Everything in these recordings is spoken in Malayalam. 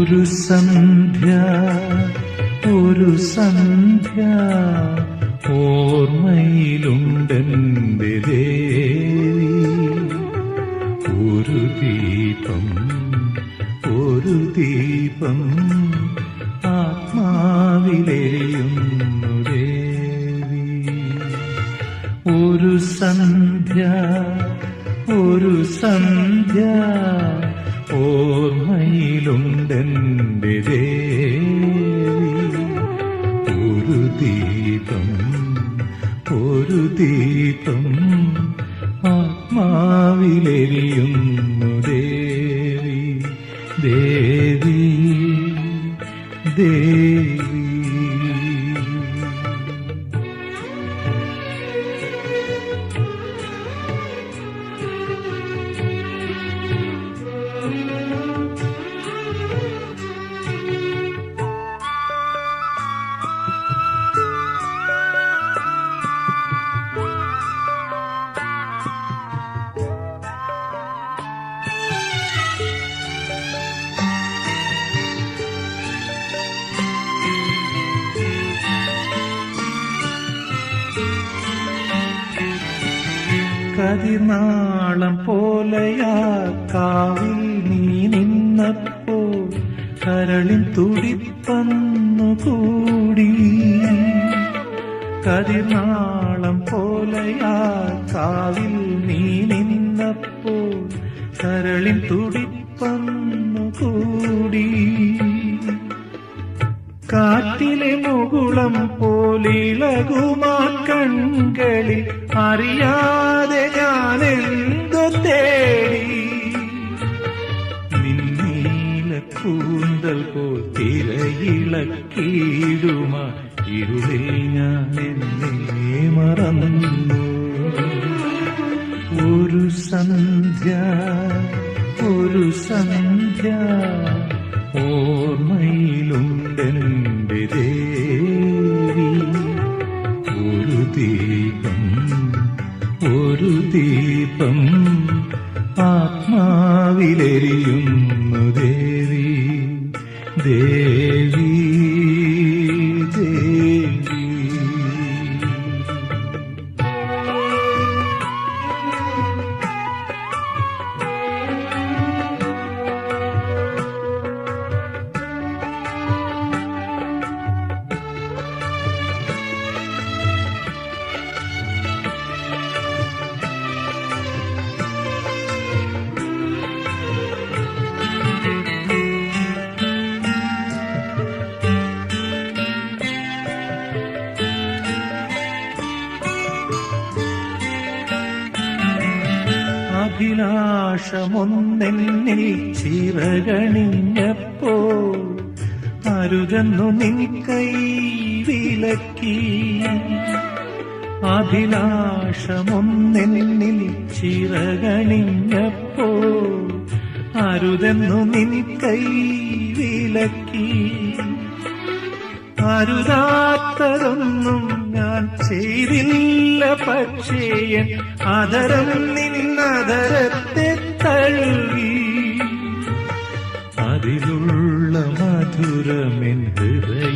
ഒരു സന്ധ്യ ഒരു സന്ധ്യ ഓർമ്മയിലുണ്ടെന്റെ ദേവി. ഒരു ദീപം ഒരു ദീപം ആത്മാവിലെരിയുന്നു ദേവി. ഒരു സന്ധ്യ ഒരു സന്ധ്യ ഓ ഓർമ്മയിലുണ്ടെന്റെ ദേവി ഒരു ദീപം ഒരു ദീപം ആത്മാവിലെരിയുന്നു ദേവി. ദേവി ദേവി. കതിനാളം പോലെയാ കാവിൽ നീ നിന്നപ്പോൾ കരളിൻ തുടിപ്പന്നു കൂടി. കതിനാളം പോലെയാ കാവിൽ നീ നിന്നപ്പോൾ കരളിൻ തുടിപ്പന്നു കൂടി. കാറ്റിലെ മുകുളം പോലിളകുമാ കൺകളിൽ അറിയാതെ ഞാൻ എന്തു തേടി? നിന്നീല കൂന്തൽ പോൽ തിരയിളക്കിടുമാ ഇരുളിൽ ഞാൻ എന്നെ മറന്നു. ഒരു സന്ധ്യ ഒരു സന്ധ്യ ഓർമ്മയിലുണ്ടെന്റെ ദേവി ഒരു ദീപം ഒരു ദീപം ആത്മാവിലെരിയുന്നു ദേവി. ദേവി അഭിലാഷമൊന്നെന്നിൽ ചിറകണിഞ്ഞപ്പോ അരുതെന്നു നിൻ കൈ വിലക്കി. അഭിലാഷമൊന്നെന്നിൽ ചിറകണിഞ്ഞപ്പോ അരുതെന്നു നിൻ കൈ വിലക്കി. അരുതാത്തതൊന്നും ഞാൻ ചെയ്തില്ല. പക്ഷേ എൻ അതരം നിന്നതരത്തെ തഴുകി അതിലുള്ള മധുരമെൻ ഹൃദയദളങ്ങളിൽ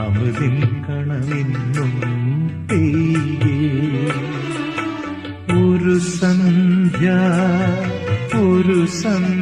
അമൃതിൻ കണമെന്നും ഒരു സന്ധ്യ ഒരു സന്ധ്യ